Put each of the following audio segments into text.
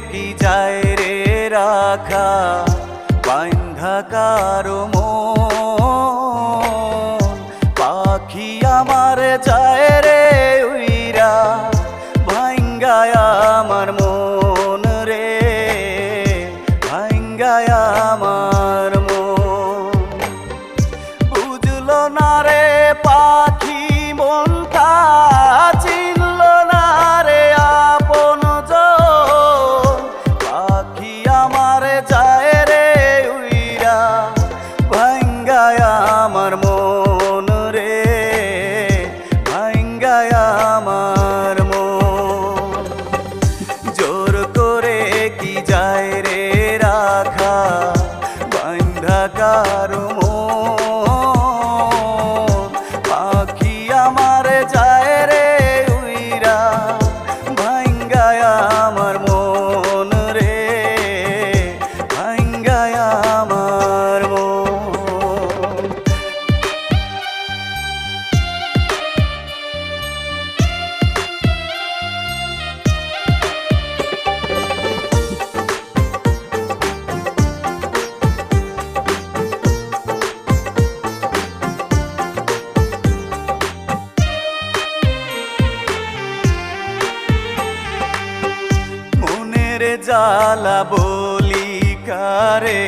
কি যায় রে রাখা? বান্ধা কারও পাখি আমার যায় রে উইরা ভাঙ্গায় আমার মন রে ভাঙ্গায় বান্ধা জ্বালা বলি কারে?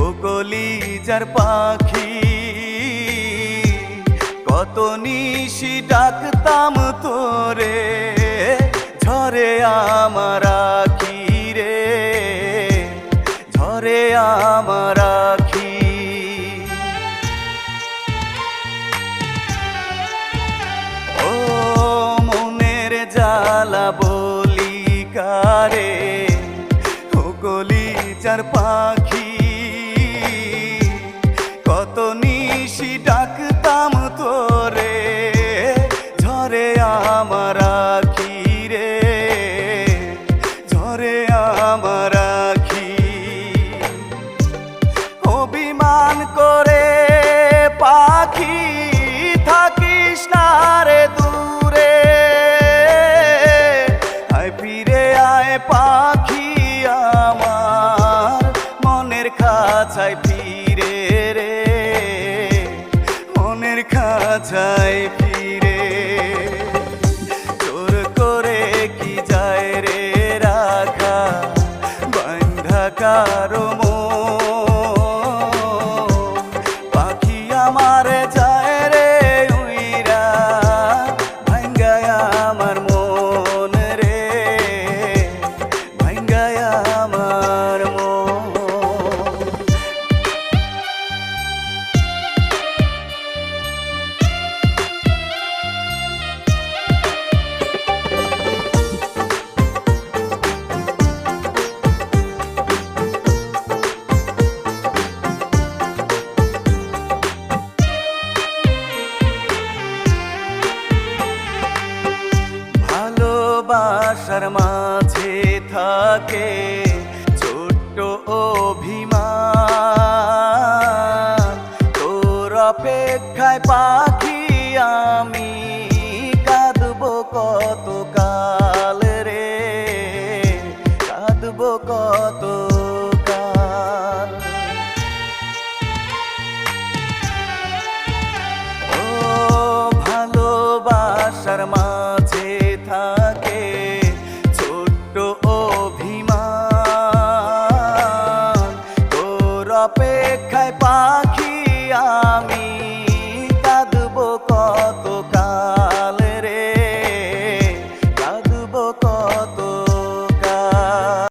ও কলিজার পাখি, কত নিশি ডাকতাম তোরে, ঝরে আমার আখি রে ঝরে আমার আখি। ও মনের জ্বালা বলি গলি পাখি। কত নিশি ডাকতাম তোরে, ঝরে আমার আখি রে ঝরে আমার অভিমান করে পাখি থাকিস না রে দূরে। আয় ফিরে আয় পাখি। খাঁচায় ফিরে তোর করে কি যায় রে রাখা? বান্ধা কারও ভালোবাসার মাঝে থাকে ছোট্ট অভিমান। তোর অপেক্ষায় পাখি আমি